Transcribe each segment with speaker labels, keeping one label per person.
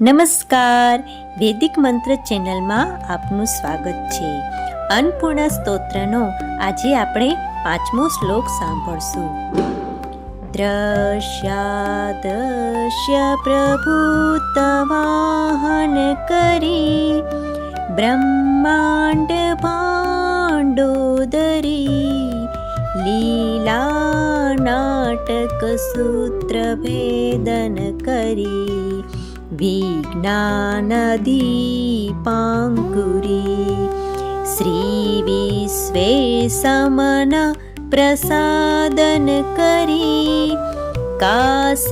Speaker 1: નમસ્કાર. વૈદિક મંત્ર ચેનલમાં આપનું સ્વાગત છે. અન્નપૂર્ણ સ્તોત્રનો આજે આપણે પાંચમો શ્લોક સાંભળશું. દ્રશ્યાદશ્ય પ્રભુતવાહન કરી બ્રહ્માંડ ભાંડોદરી લીલા નાટક સૂત્ર ભેદન કરી विज्ञानदीपाङ्कुरी। श्रीविश्वे समन प्रसादनकरी काशीपुराधीश्वरी।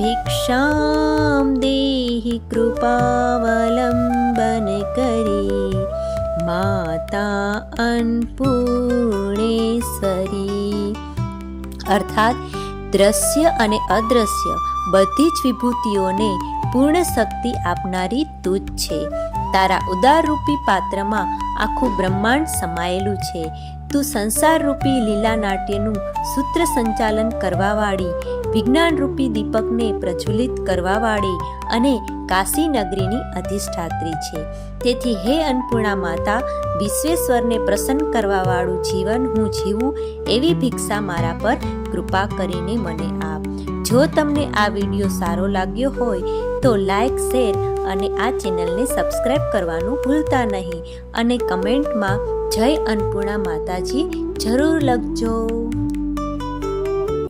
Speaker 1: भिक्षां देहि कृपावलम्बनकरी। माता अन्पूर्णेश्वरी अर्थात् દ્રશ્ય અને અદ્રશ્ય બધી જ વિભૂતિઓને પૂર્ણ શક્તિ આપનારી તું છે. તારા ઉદારરૂપી પાત્રમાં આખું બ્રહ્માંડ સમાયેલું છે. તું સંસારરૂપી લીલા નાટ્યનું સૂત્ર સંચાલન કરવાવાળી વિજ્ઞાનરૂપી દીપકને પ્રજ્વલિત કરવાવાળી અને કાશી નગરીની અધિષ્ઠાત્રી છે. તેથી હે અન્નપૂર્ણા માતા, વિશ્વેશ્વરને પ્રસન્ન કરવાવાળું જીવન હું જીવું એવી ભિક્ષા મારા પર કૃપા કરીને મને આપ. જો તમને આ વીડિયો સારો લાગ્યો હોય તો લાઈક, શેર અને આ ચેનલને સબસ્ક્રાઇબ કરવાનું ભૂલતા નહીં અને કમેન્ટમાં જય અન્નપૂર્ણા માતાજી જરૂર લખજો.